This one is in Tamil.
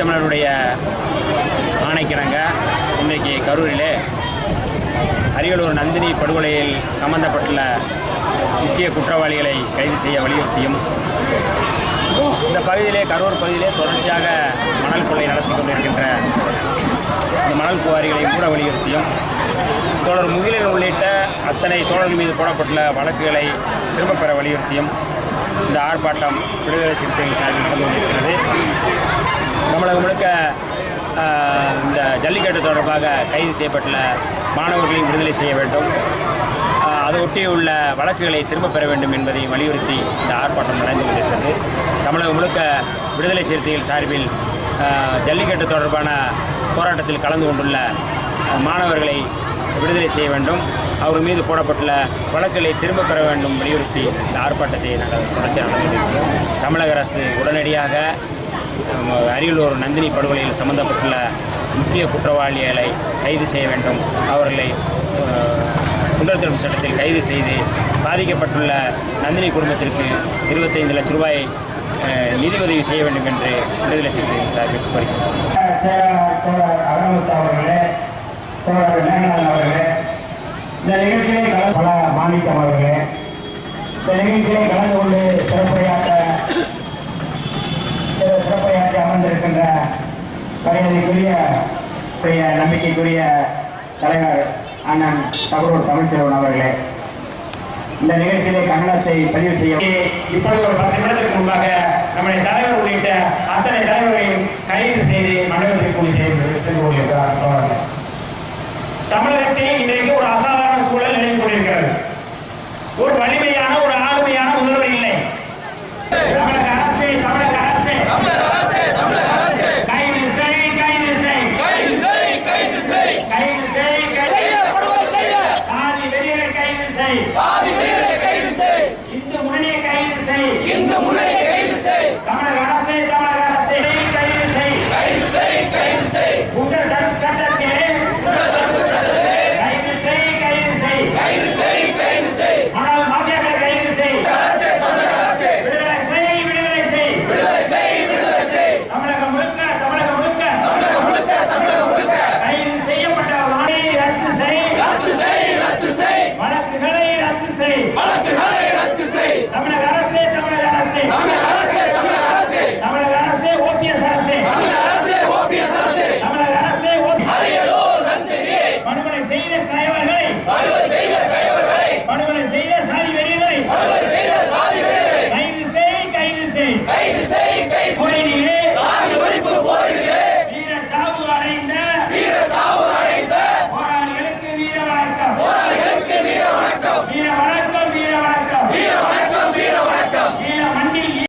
தமிழருடைய ஆணைக்கிணங்க இன்றைக்கு கரூரிலே அரியலூர் நந்தினி படுகொலையில் சம்பந்தப்பட்டுள்ள முக்கிய குற்றவாளிகளை கைது செய்ய வலியுறுத்தியும் இந்த பகுதியிலே கரூர் பகுதியிலே தொடர்ச்சியாக மணல் கொள்ளை நடத்தி கொண்டிருக்கின்ற இந்த மணல் குவாரிகளை கூட வலியுறுத்தியும் தோழர் முகிலன் உள்ளிட்ட அத்தனை தோழர்கள் மீது போடப்பட்டுள்ள வழக்குகளை திரும்பப் பெற வலியுறுத்தியும் இந்த ஆர்ப்பாட்டம் விடுதலை சிறுத்தைகள் சார்பில் நடந்து கொண்டிருக்கிறது. தமிழகம் முழுக்க இந்த ஜல்லிக்கட்டு தொடர்பாக கைது செய்யப்பட்டுள்ள மாணவர்களையும் விடுதலை செய்ய வேண்டும். அதை ஒட்டியுள்ள வழக்குகளை திரும்பப் பெற வேண்டும் என்பதை வலியுறுத்தி இந்த ஆர்ப்பாட்டம் நடந்து கொண்டிருக்கிறது. தமிழகம் முழுக்க விடுதலை சிறுத்தைகள் சார்பில் ஜல்லிக்கட்டு தொடர்பான போராட்டத்தில் கலந்து கொண்டுள்ள மாணவர்களை விடுதலை செய்ய வேண்டும். அவர் மீது போடப்பட்டுள்ள வழக்குகளை திரும்பப் பெற வேண்டும் வலியுறுத்தி இந்த ஆர்ப்பாட்டத்தை நாங்கள் தொடர்ச்சி நடந்து தமிழக அரசு உடனடியாக அரியலூர் நந்தினி படுகொலையில் சம்பந்தப்பட்டுள்ள முக்கிய குற்றவாளிகளை கைது செய்ய வேண்டும். அவர்களை அஹ், சட்டத்தில் கைது செய்து பாதிக்கப்பட்டுள்ள நந்தினி குடும்பத்திற்கு இருபத்தைந்து லட்சம் ரூபாய் நிதி உதவி செய்ய வேண்டும் என்று விடுதலை சிறுத்தைகள் சார்பில் கோரிக்கிறோம் தோழர் அவர்களே மேகநாதன் அவர்களே இந்த நிகழ்ச்சியை கலந்து பல மாணிக்கம் அவர்களே இந்த நிகழ்ச்சியை கலந்து கொண்டு சிறப்புரையாற்ற சிறப்புரையாற்றி அமர்ந்திருக்கின்ற மரியாதைக்குரிய உடைய நம்பிக்கைக்குரிய தலைவர் அண்ணன் தகவல் தமிழ்ச்செல்வன் அவர்களே இந்த நிகழ்ச்சியிலே கன்னடத்தை பதிவு செய்ய இப்பொழுது ஒரு பத்து நிமிடத்திற்கு முன்பாக நம்முடைய தலைவர் உள்ளிட்ட அத்தனை தலைவர்களையும் கைது செய்து மண்டபத்திற்கு கூலி செய்து சென்று கொண்டிருக்கிறார் தோழர்கள்.